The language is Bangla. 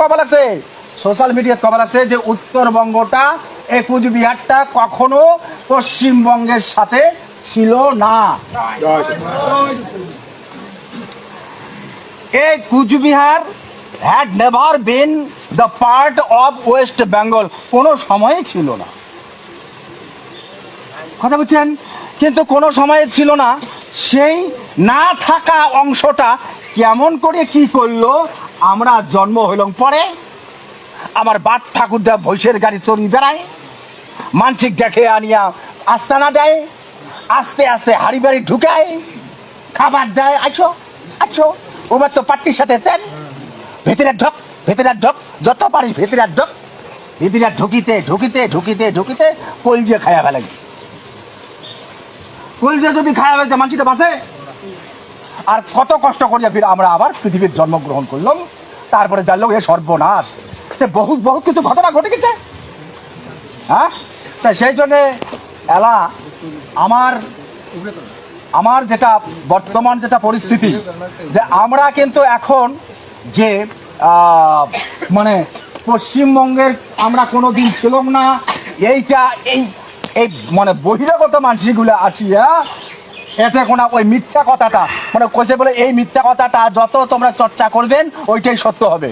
কবা লাগছে সোশ্যাল মিডিয়ায় কবা লাগছে যে উত্তরবঙ্গটা এই কুচবিহারটা কখনো পশ্চিমবঙ্গের সাথে ছিল না। এই Coochbehar had never been the part of West Bengal কোনো সময় ছিল না। কথা বুঝছেন? কিন্তু কোনো সময় ছিল না। সেই না থাকা অংশটা কেমন করে কি করল? আমরা জন্ম হইলাম পরে। আমার বাট ঠাকুরদা ভৈষের গাড়ি চড়ি বেড়ায়। মানসিক দেখে আনিয়া আস্তানা দেয়। আস্তে আস্তে হাড়ি বাড়ি ঢুকায়। খাবার দেয় আছো আছো ওবার তো পাট্টির সাথে তেল। ভেতরে ঢক ভেতরে ঢক, যত পারিস ভেতরে ঢক। ভেতরে ঢুকিতে ঢুকিতে ঢুকিতে ঢুকিতে কলজে খায়া ফেলে কলজে যদি খায়া ফেলতে মানুষটা বাসে? আর কত কষ্ট করিয়া ফির আমরা আবার পৃথিবীর জন্মগ্রহণ করলাম। তারপরে জানলো এ সর্বনাশ। তে বহুত বহুত কিছু ঘটনা ঘটে গেছে। হ্যাঁ? তা সেই জন্যে এলা, আমার আমার যেটা বর্তমান যেটা পরিস্থিতি, যে আমরা কিন্তু এখন যে মানে পশ্চিমবঙ্গের আমরা কোনো দিন ছিলাম না, এইটা এই এই মানে বহিরাগত মানুষগুলো আসিয়া এটা কোন ওই মিথ্যা কথাটা মানে কইছে বলে এই মিথ্যা কথাটা যত তোমরা চর্চা করবেন, ওইটাই সত্য হবে।